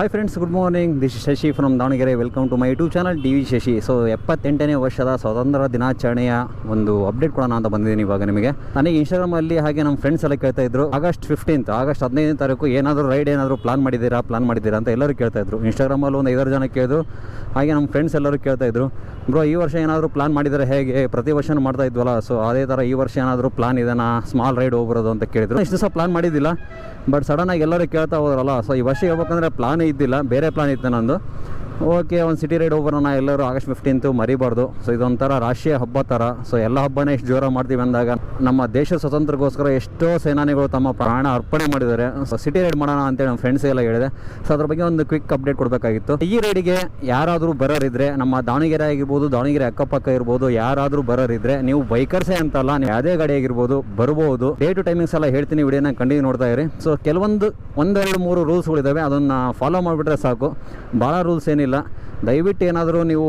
Hi friends good morning this Shashi from Davanagere welcome to my YouTube channel D V Shashi so ಎಪ್ಪತ್ತೆಂಟನೇ ವರ್ಷದ ಸ್ವಾತಂತ್ರ್ಯ ದಿನಾಚರಣೆಯ ಒಂದು update ಕೊಡೋಣ ಅಂತ ಬಂದಿದ್ದೀನಿ ಇವಾಗ ನಿಮಗೆ. ನನಗೆ ಇನ್ಸ್ಟಾಗ್ರಾಮಲ್ಲಿ ಹಾಗೆ ನಮ್ಮ ಫ್ರೆಂಡ್ಸ್ ಎಲ್ಲ ಕೇಳ್ತಾ ಇದ್ರು ಆಗಸ್ಟ್ ಫಿಫ್ಟೀನ್ತ್ ಆಗಸ್ಟ್ ಹದಿನೈದನೇ ತಾರೀಕು ಏನಾದರೂ ರೈಡ್ ಏನಾದರೂ ಪ್ಲಾನ್ ಮಾಡಿದ್ದೀರಾ ಪ್ಲಾನ್ ಮಾಡಿದ್ದೀರಾ ಅಂತ ಎಲ್ಲರೂ ಕೇಳ್ತಾ ಇದ್ರು. ಇನ್ಸ್ಟಾಗ್ರಾಮಲ್ಲಿ ಒಂದು ಐದಾರು ಜನ ಕೇಳಿದ್ರು, ಹಾಗೆ ನಮ್ಮ ಫ್ರೆಂಡ್ಸ್ ಎಲ್ಲರೂ ಕೇಳ್ತಾ ಇದ್ರು. ಬ್ರೋ, ಈ ವರ್ಷ ಏನಾದರೂ ಪ್ಲಾನ್ ಮಾಡಿದರೆ ಹೇಗೆ? ಪ್ರತಿ ವರ್ಷನೂ ಮಾಡ್ತಾ ಇದ್ವಲ್ಲ ಸೊ ಅದೇ ಥರ ಈ ವರ್ಷ ಏನಾದರೂ ಪ್ಲಾನ್ ಇದೆನಾ ಸ್ಮಾಲ್ ರೈಡ್ ಹೋಗ್ಬರೋದು ಅಂತ ಕೇಳಿದ್ರು. ಇಷ್ಟು ದಿವಸ ಪ್ಲಾನ್ ಮಾಡಿದ್ದಿಲ್ಲ ಬಟ್ ಸಡನ್ನಾಗಿ ಎಲ್ಲರೂ ಕೇಳ್ತಾ ಹೋದ್ರಲ್ಲ ಸೊ ಈ ವರ್ಷ ಹೇಳ್ಬೇಕಂದ್ರೆ ಪ್ಲಾನೇ ಇದ್ದಿಲ್ಲ, ಬೇರೆ ಪ್ಲಾನ್ ಇತ್ತು ನಂದು. ಓಕೆ, ಒಂದು ಸಿಟಿ ರೈಡ್ ಹೋಗೋಣ ಎಲ್ಲರೂ ಆಗಸ್ಟ್ ಫಿಫ್ಟೀನ್ತು ಮರಿಬಾರ್ದು. ಸೊ ಇದೊಂಥರ ರಾಷ್ಟ್ರೀಯ ಹಬ್ಬ ಥರ ಸೊ ಎಲ್ಲ ಹಬ್ಬನೇ ಎಷ್ಟು ಜೋರ ಮಾಡ್ತೀವಿ ಅಂದಾಗ ನಮ್ಮ ದೇಶ ಸ್ವತಂತ್ರಕ್ಕೋಸ್ಕರ ಎಷ್ಟೋ ಸೇನಾನಿಗಳು ತಮ್ಮ ಪ್ರಾಣ ಅರ್ಪಣೆ ಮಾಡಿದ್ದಾರೆ. ಸೊ ಸಿಟಿ ರೈಡ್ ಮಾಡೋಣ ಅಂತೇಳಿ ನಮ್ಮ ಫ್ರೆಂಡ್ಸ್ ಎಲ್ಲ ಹೇಳಿದೆ. ಸೊ ಅದ್ರ ಬಗ್ಗೆ ಒಂದು ಕ್ವಿಕ್ ಅಪ್ಡೇಟ್ ಕೊಡಬೇಕಾಗಿತ್ತು. ಈ ರೈಡಿಗೆ ಯಾರಾದರೂ ಬರೋರಿದ್ರೆ, ನಮ್ಮ ದಾವಣಗೆರೆ ಆಗಿರ್ಬೋದು, ದಾವಣಗೆರೆ ಅಕ್ಕಪಕ್ಕ ಇರ್ಬೋದು, ಯಾರಾದರೂ ಬರೋರಿದ್ರೆ, ನೀವು ಬೈಕರ್ಸೇ ಅಂತಲ್ಲ, ನೀವು ಯಾವುದೇ ಗಾಡಿ ಆಗಿರ್ಬೋದು ಬರ್ಬೋದು ಡೇ ಟು ಟೈಮಿಂಗ್ಸ್ ಎಲ್ಲ ಹೇಳ್ತೀನಿ, ವಿಡಿಯೋನ ಕಂಟಿನ್ಯೂ ನೋಡ್ತಾ ಇರಿ. ಸೊ ಕೆಲವೊಂದು, ಒಂದೆರಡು, ಮೂರು ರೂಲ್ಸ್ಗಳಿದ್ದಾವೆ ಅದನ್ನು ಫಾಲೋ ಮಾಡಿಬಿಟ್ರೆ ಸಾಕು. ಭಾಳ ರೂಲ್ಸ್ ಏನಿಲ್ಲ. ಗೊತ್ತಿಲ್ಲ ದಯವಿಟ್ಟು ಏನಾದರೂ ನೀವು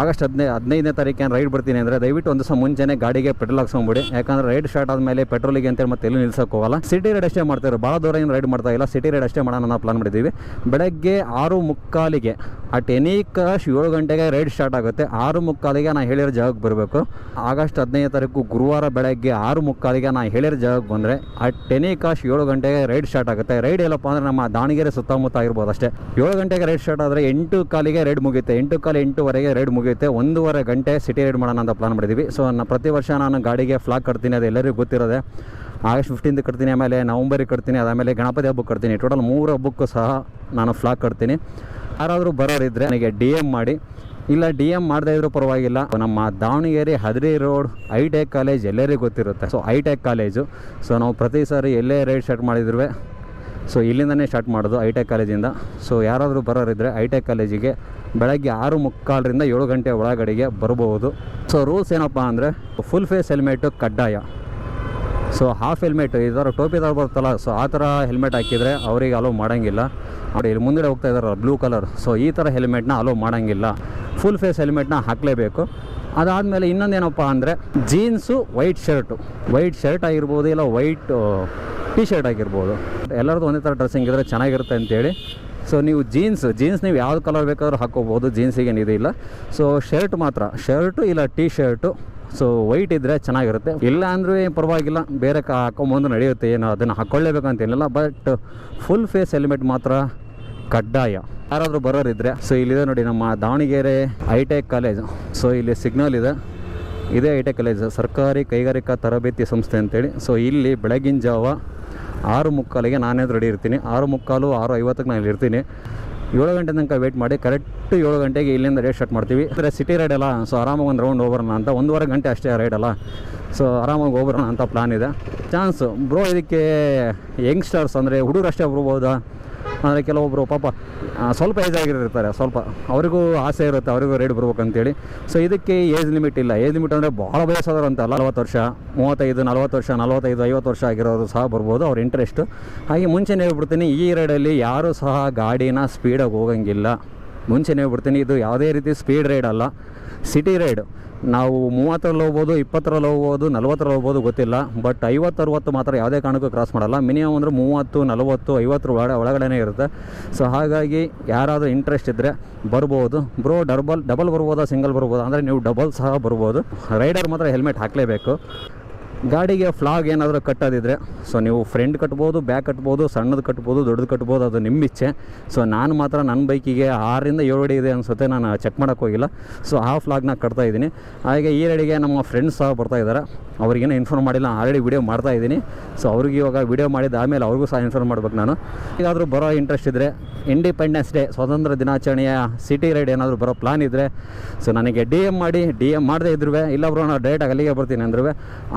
ಆಗಸ್ಟ್ ಹದಿನೈ ಹದಿನೈದನೇ ತಾರೀಕು ರೈಡ್ ಬರ್ತೀನಿ ಅಂದರೆ ದಯವಿಟ್ಟು ಒಂದು ದಿವಸ ಮುಂಚೆನೇ ಗಾಡಿಗೆ ಪೆಟ್ರೋಲ್ ಹಾಕ್ಸ್ಕೊಂಬಿಡಿ. ಯಾಕಂದ್ರೆ ರೈಡ್ ಸ್ಟಾರ್ಟ್ ಆದಮೇಲೆ ಪೆಟ್ರೋಲಿಗೆ ಅಂತೇಳಿ ಮತ್ತೆ ಎಲ್ಲಿ ನಿಲ್ಸೋಕೆ ಹೋಗಲ್ಲ. ಸಿಟಿ ರೈಡ್ ಅಷ್ಟೇ ಮಾಡ್ತಾರೆ ಭಾಳ ದೂರ ಏನು ರೈಡ್ ಮಾಡ್ತಾ ಇಲ್ಲ. ಸಿಟಿ ರೈಡ್ ಅಷ್ಟೇ ಮಾಡೋಣ ನಾವು ಪ್ಲಾನ್ ಮಾಡಿದ್ದೀವಿ. ಬೆಳಗ್ಗೆ ಆರು ಮುಕ್ಕಾಲಿಗೆ, ಅಟ್ ಎನಿ ಕಾಶ್ ಏಳು ಗಂಟೆಗೆ ರೈಡ್ ಸ್ಟಾರ್ಟ್ ಆಗುತ್ತೆ. ಆರು ಮುಕ್ಕಾಲಿಗೆ ನಾನು ಹೇಳಿರೋ ಜಾಗಕ್ಕೆ ಬರಬೇಕು. ಆಗಸ್ಟ್ ಹದಿನೈದು ತಾರೀಕು ಗುರುವಾರ ಬೆಳಗ್ಗೆ ಆರು ಮುಕ್ಕಾಲಿಗೆ ನಾನು ಹೇಳಿರೋ ಜಾಗಕ್ಕೆ ಬಂದರೆ ಅಟ್ ಎನಿ ಕಾಶ್ ಏಳು ಗಂಟೆಗೆ ರೈಡ್ ಸ್ಟಾರ್ಟ್ ಆಗುತ್ತೆ. ರೈಡ್ ಎಲ್ಲಪ್ಪ ಅಂದರೆ ನಮ್ಮ ದಾವಣಗೆರೆ ಸುತ್ತಮುತ್ತ ಆಗಿರ್ಬೋದು ಅಷ್ಟೇ. ಏಳು ಗಂಟೆಗೆ ರೈಡ್ ಸ್ಟಾರ್ಟ್ ಆದರೆ ಎಂಟು ಕಾಲಿಗೆ ರೈಡ್ ಮುಗಿಯುತ್ತೆ. ಎಂಟು ಕಾಲ ಎಂಟುವರೆಗೆ ರೈಡ್ ಮುಗಿಯುತ್ತೆ. ಒಂದೂವರೆ ಗಂಟೆ ಸಿಟಿ ರೈಡ್ ಮಾಡೋಣ ಅಂತ ಪ್ಲಾನ್ ಮಾಡಿದ್ದೀವಿ ಸೊ ನಾನು ಪ್ರತಿ ವರ್ಷ ನಾನು ಗಾಡಿಗೆ ಫ್ಲಾಗ್ ಕಟ್ತೀನಿ, ಅದು ಎಲ್ಲರಿಗೂ ಗೊತ್ತಿರೋದೆ. ಆಗಸ್ಟ್ ಫಿಫ್ಟೀನ್ತ್ ಕಟ್ತೀನಿ, ಆಮೇಲೆ ನವಂಬರಿಗೆ ಕಟ್ತೀನಿ, ಅದಾದಮೇಲೆ ಗಣಪತಿ ಹಬ್ಬಕ್ಕೆ ಕಟ್ತೀನಿ. ಟೋಟಲ್ ಮೂರು ಹಬ್ಬಕ್ಕೂ ಸಹ ನಾನು ಫ್ಲಾಗ್ ಕಟ್ತೀನಿ. ಯಾರಾದರೂ ಬರೋರಿದ್ದರೆ ನನಗೆ ಡಿ ಎಂ ಮಾಡಿ. ಇಲ್ಲ ಡಿ ಎಂ ಮಾಡದೇ ಇದ್ರೂ ಪರವಾಗಿಲ್ಲ. ನಮ್ಮ Davanagere Hadri road I tech college ಎಲ್ಲರಿಗೂ ಗೊತ್ತಿರುತ್ತೆ. So I tech college. So ನಾವು ಪ್ರತಿ ಸಾರಿ ಎಲ್ಲೇ ರೈಡ್ ಸ್ಟಾರ್ಟ್ ಮಾಡಿದ್ರು ಸೊ ಇಲ್ಲಿಂದನೇ ಸ್ಟಾರ್ಟ್ ಮಾಡೋದು ಐ ಟೆಕ್ ಕಾಲೇಜಿಂದ. ಸೊ ಯಾರಾದರೂ ಬರೋರಿದ್ದರೆ ಐ ಟೆಕ್ ಕಾಲೇಜಿಗೆ ಬೆಳಗ್ಗೆ ಆರು ಮುಕ್ಕಾಲರಿಂದ ಏಳು ಗಂಟೆ ಒಳಗಡೆಗೆ ಬರಬಹುದು. ಸೊ ರೂಲ್ಸ್ ಏನಪ್ಪ ಅಂದರೆ ಫುಲ್ ಫೇಸ್ ಹೆಲ್ಮೆಟು ಕಡ್ಡಾಯ. ಸೊ ಹಾಫ್ ಹೆಲ್ಮೆಟ್ ಈ ಥರ ಟೋಪಿ ಥರ ಬರುತ್ತಲ್ಲ ಸೊ ಆ ಥರ ಹೆಲ್ಮೆಟ್ ಹಾಕಿದರೆ ಅವರಿಗೆ ಅಲೋ ಮಾಡೋಂಗಿಲ್ಲ. ನೋಡಿ ಇಲ್ಲಿ ಮುಂದೆ ಹೋಗ್ತಾ ಇದ್ದಾರೆ ಬ್ಲೂ ಕಲರ್ ಸೊ ಈ ಥರ ಹೆಲ್ಮೆಟ್ನ ಅಲೋ ಮಾಡೋಂಗಿಲ್ಲ. ಫುಲ್ ಫೇಸ್ ಹೆಲ್ಮೆಟ್ನ ಹಾಕಲೇಬೇಕು. ಅದಾದಮೇಲೆ ಇನ್ನೊಂದೇನಪ್ಪ ಅಂದರೆ jeans white shirt white shirt ಆಗಿರ್ಬೋದು, ಇಲ್ಲ ವೈಟ್ ಟಿ ಶರ್ಟ್ ಆಗಿರ್ಬೋದು. ಎಲ್ಲರದ್ದು ಒಂದೇ ಥರ ಡ್ರೆಸ್ಸಿಂಗ್ ಇದ್ದರೆ ಚೆನ್ನಾಗಿರುತ್ತೆ ಅಂತೇಳಿ ಸೊ ನೀವು ಜೀನ್ಸ್ ಜೀನ್ಸ್ ನೀವು ಯಾವ್ದು ಕಲರ್ ಬೇಕಾದ್ರೂ ಹಾಕೋಬೋದು ಜೀನ್ಸಿಗೆ ಏನಿದೆ ಇಲ್ಲ. ಸೊ ಶರ್ಟ್ ಮಾತ್ರ. ಶರ್ಟು ಇಲ್ಲ ಟೀ ಶರ್ಟು ಸೊ ವೈಟ್ ಇದ್ದರೆ ಚೆನ್ನಾಗಿರುತ್ತೆ. ಇಲ್ಲ ಅಂದರೂ ಏನು ಪರವಾಗಿಲ್ಲ. ಬೇರೆ ಹಾಕೊಂಬಂದು ನಡೆಯುತ್ತೆ. ಏನು ಅದನ್ನು ಹಾಕ್ಕೊಳ್ಳೇಬೇಕಂತೇನಿಲ್ಲ ಬಟ್ ಫುಲ್ ಫೇಸ್ ಹೆಲ್ಮೆಟ್ ಮಾತ್ರ ಕಡ್ಡಾಯ. ಯಾರಾದರೂ ಬರೋರಿದ್ದರೆ ಸೊ ಇಲ್ಲಿದೆ ನೋಡಿ ನಮ್ಮ Davanagere I tech college so ಇಲ್ಲಿ ಸಿಗ್ನಲ್ ಇದೆ. ಇದೇ ಐ ಟೆಕ್ ಕಾಲೇಜ್ ಸರ್ಕಾರಿ ಕೈಗಾರಿಕಾ ತರಬೇತಿ ಸಂಸ್ಥೆ ಅಂತೇಳಿ. ಸೊ ಇಲ್ಲಿ ಬೆಳಗಿನ ಜಾವ ಆರು ಮುಕ್ಕಾಲಿಗೆ ನಾನೇ ರೆಡಿ ಇರ್ತೀನಿ. ಆರು ಮುಕ್ಕಾಲು, ಆರು ಐವತ್ತಕ್ಕೆ ನಾನು ಇರ್ತೀನಿ ಏಳು ಗಂಟೆ ತನಕ ವೇಟ್ ಮಾಡಿ ಕರೆಕ್ಟ್ ಏಳು ಗಂಟೆಗೆ ಇಲ್ಲಿಂದ ರೈಡ್ ಸ್ಟಾರ್ಟ್ ಮಾಡ್ತೀವಿ. ಅಂದರೆ ಸಿಟಿ ರೈಡ್ ಅಲ್ಲ ಸೊ ಆರಾಮಾಗಿ ಒಂದು ರೌಂಡ್ ಹೋಗ್ಬರೋಣ ಅಂತ, ಒಂದೂವರೆ ಗಂಟೆ ಅಷ್ಟೇ ರೈಡ್ ಅಲ್ಲ. ಸೊ ಆರಾಮಾಗಿ ಹೋಗ್ಬರೋಣ ಅಂತ ಪ್ಲಾನ್ ಇದೆ. ಚಾನ್ಸ್ ಬ್ರೋ ಇದಕ್ಕೆ ಯಂಗ್ಸ್ಟರ್ಸ್ ಅಂದರೆ ಹುಡುಗರು ಅಷ್ಟೇ ಬರ್ಬೋದಾ ಅಂದರೆ ಕೆಲವೊಬ್ಬರು ಪಾಪ ಸ್ವಲ್ಪ ಏಜ್ ಆಗಿರ್ತಾರೆ, ಸ್ವಲ್ಪ. ಅವರಿಗೂ ಆಸೆ ಇರುತ್ತೆ, ಅವರಿಗೂ ರೈಡ್ ಬರ್ಬೇಕಂತೇಳಿ. ಸೊ ಇದಕ್ಕೆ ಏಜ್ ಲಿಮಿಟ್ ಇಲ್ಲ. ಏಜ್ ಲಿಮಿಟ್ ಅಂದರೆ ಭಾಳ ವಯಸ್ಸಾದವರು ಅಂತ ವರ್ಷ, ಮೂವತ್ತೈದು, ನಲ್ವತ್ತು ವರ್ಷ, ನಲ್ವತ್ತೈದು, ಐವತ್ತು ವರ್ಷ ಆಗಿರೋರು ಸಹ ಬರ್ಬೋದು ಅವ್ರ ಇಂಟ್ರೆಸ್ಟು ಹಾಗೆ ಮುಂಚೆನೇ ಹೇಳ್ಬಿಡ್ತೀನಿ, ಈ ರೈಡಲ್ಲಿ ಯಾರೂ ಸಹ ಗಾಡಿನ ಸ್ಪೀಡಾಗಿ ಹೋಗಂಗಿಲ್ಲ. ಮುಂಚೆನೇ ಹೇಳ್ಬಿಡ್ತೀನಿ, ಇದು ಯಾವುದೇ ರೀತಿ ಸ್ಪೀಡ್ ರೈಡ್ ಅಲ್ಲ ಸಿಟಿ ರೈಡ್ ನಾವು ಮೂವತ್ತರಲ್ಲಿ ಹೋಗ್ಬೋದು, ಇಪ್ಪತ್ತರಲ್ಲಿ ಹೋಗ್ಬೋದು, ನಲ್ವತ್ತರಲ್ಲಿ ಹೋಗ್ಬೋದು ಗೊತ್ತಿಲ್ಲ. ಬಟ್ ಐವತ್ತು ಅರುವತ್ತು ಮಾತ್ರ ಯಾವುದೇ ಕಾರಣಕ್ಕೂ ಕ್ರಾಸ್ ಮಾಡಲ್ಲ. ಮಿನಿಮಮ್ ಅಂದರೆ ಮೂವತ್ತು, ನಲವತ್ತು ಐವತ್ತರ ಒಳಗಡೆ ಒಳಗಡೆನೇ ಇರುತ್ತೆ. ಸೊ ಹಾಗಾಗಿ ಯಾರಾದರೂ ಇಂಟ್ರೆಸ್ಟ್ ಇದ್ದರೆ ಬರ್ಬೋದು. ಬ್ರೋ ಡಬಲ್ ಡಬಲ್ ಬರ್ಬೋದಾ ಸಿಂಗಲ್ ಬರ್ಬೋದಾ? ಅಂದರೆ ನೀವು ಡಬಲ್ ಸಹ ಬರ್ಬೋದು. ರೈಡರ್ ಮಾತ್ರ ಹೆಲ್ಮೆಟ್ ಹಾಕಲೇಬೇಕು. ಗಾಡಿಗೆ ಫ್ಲಾಗ್ ಏನಾದರೂ ಕಟ್ಟೋದಿದ್ರೆ ಸೊ ನೀವು ಫ್ರೆಂಡ್ ಕಟ್ಬೋದು ಬ್ಯಾಕ್ ಕಟ್ಬೋದು, ಸಣ್ಣದು ಕಟ್ಬೋದು, ದೊಡ್ಡದು ಕಟ್ಬೋದು, ಅದು ನಿಮ್ಮ ಇಚ್ಛೆ. ಸೊ ನಾನು ಮಾತ್ರ ನನ್ನ ಬೈಕಿಗೆ ಆರರಿಂದ ಏಳು ಅಡಿ ಇದೆ ಅನಿಸುತ್ತೆ, ನಾನು ಚೆಕ್ ಮಾಡೋಕ್ಕೆ ಹೋಗಿಲ್ಲ. ಸೊ ಆ ಫ್ಲಾಗ್ನ ಕಟ್ತಾ ಇದ್ದೀನಿ. ಹಾಗೆ ಈ ರೆಡಿಗೆ ನಮ್ಮ ಫ್ರೆಂಡ್ಸ್ ಸಹ ಬರ್ತಾ ಇದ್ದಾರೆ. ಅವ್ರಿಗೇನೋ ಇನ್ಫಾರ್ಮ್ ಮಾಡಿಲ್ಲ ಆಲ್ರೆಡಿ ವಿಡಿಯೋ ಮಾಡ್ತಾ ಇದ್ದೀನಿ. ಸೊ ಅವ್ರಿಗೆ ಇವಾಗ ವಿಡಿಯೋ ಮಾಡಿದ ಆಮೇಲೆ ಅವ್ರಿಗೂ ಸಹ ಇನ್ಫಾರ್ಮ್ ಮಾಡ್ಬೇಕು ನಾನು. ಈಗಾದರೂ ಬರೋ ಇಂಟ್ರೆಸ್ಟ್ ಇದ್ದರೆ ಇಂಡಿಪೆಂಡೆನ್ಸ್ ಡೇ ಸ್ವಾತಂತ್ರ್ಯ ದಿನಾಚರಣೆಯ ಸಿಟಿ ರೈಡ್ ಏನಾದರೂ ಬರೋ ಪ್ಲಾನ್ ಇದ್ದರೆ ಸೊ ನನಗೆ ಡಿ ಮಾಡಿ ಡಿ ಎಂ ಮಾಡದೇ ಇದ್ರು ಇಲ್ಲ ಬ್ರೋ, ನಾನು ಡೈರೆಕ್ಟಾಗಿ ಅಲ್ಲಿಗೆ ಬರ್ತೀನಿ ಅಂದ್ರೂ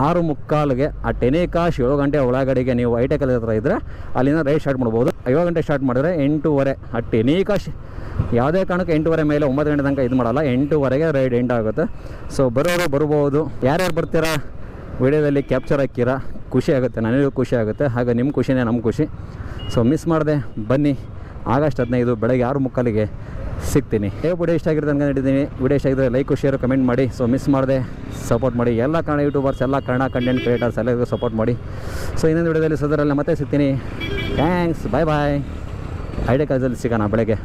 ಆರು ಮುಕ್ಕಾಲ್ಗೆ ಆ ಟೆನಿಕಾಶ್ ಏಳು ಗಂಟೆ ಒಳಗಡೆಗೆ ನೀವು ಐಟೆಕಲ್ ಹತ್ರ ಇದ್ದರೆ ಅಲ್ಲಿಂದ ರೈಡ್ ಸ್ಟಾರ್ಟ್ ಮಾಡ್ಬೋದು. ಏಳು ಗಂಟೆ ಸ್ಟಾರ್ಟ್ ಮಾಡಿದ್ರೆ ಎಂಟೂವರೆ. ಆ ಟೆನಿಕಾಶ್ ಯಾವುದೇ ಕಾರಣಕ್ಕೆ ಎಂಟೂವರೆ ಮೇಲೆ ಒಂಬತ್ತು ಗಂಟೆ ತನಕ ಇದು ಮಾಡಲ್ಲ, ಎಂಟೂವರೆಗೆ ರೈಡ್ ಎಂಡ್ ಆಗುತ್ತೆ. ಸೊ ಬರೋರು ಬರ್ಬೋದು. ಯಾರ್ಯಾರು ಬರ್ತೀರಾ? ವಿಡಿಯೋದಲ್ಲಿ ಕ್ಯಾಪ್ಚರ್ ಹಾಕಿರ. ಖುಷಿ ಆಗುತ್ತೆ, ನನಗೂ ಖುಷಿ ಆಗುತ್ತೆ, ಹಾಗೆ ನಿಮ್ಮ ಖುಷಿನೇ ನಮ್ಮ ಖುಷಿ. ಸೊ ಮಿಸ್ ಮಾಡಿದೆ, ಬನ್ನಿ. ಆಗಸ್ಟ್ ಹದಿನೈದು, ಬೆಳಗ್ಗೆ ಆರು ಮುಕ್ಕಾಲಿಗೆ ಸಿಗ್ತೀನಿ. ಹೇಗೆ ವಿಡಿಯೋ ಇಷ್ಟ ಆಗಿರುತ್ತೆ ಅನ್ಕೊಂಡಿದ್ದೀನಿ ವಿಡಿಯೋ ಇಷ್ಟ ಆಗಿದ್ರೆ ಲೈಕು ಶೇರು ಕಮೆಂಟ್ ಮಾಡಿ. ಸೊ ಮಿಸ್ ಮಾಡಿದೆ ಸಪೋರ್ಟ್ ಮಾಡಿ. ಎಲ್ಲ ಕನ್ನಡ ಯೂಟ್ಯೂಬರ್ಸ್ ಎಲ್ಲ ಕನ್ನಡ ಕಂಟೆಂಟ್ ಕ್ರಿಯೇಟರ್ಸ್ ಎಲ್ಲರಿಗೂ ಸಪೋರ್ಟ್ ಮಾಡಿ. ಸೊ ಇನ್ನೊಂದು ವಿಡಿಯೋದಲ್ಲಿ ಸದರಲ್ಲಿ ಮತ್ತೆ ಸಿಗ್ತೀನಿ. ಥ್ಯಾಂಕ್ಸ್ ಬಾಯ್ ಬಾಯ್ ಐಡಿಯಾ ಕಾಲೇಜಲ್ಲಿ ಸಿಗೋಣ ಬೆಳಗ್ಗೆ.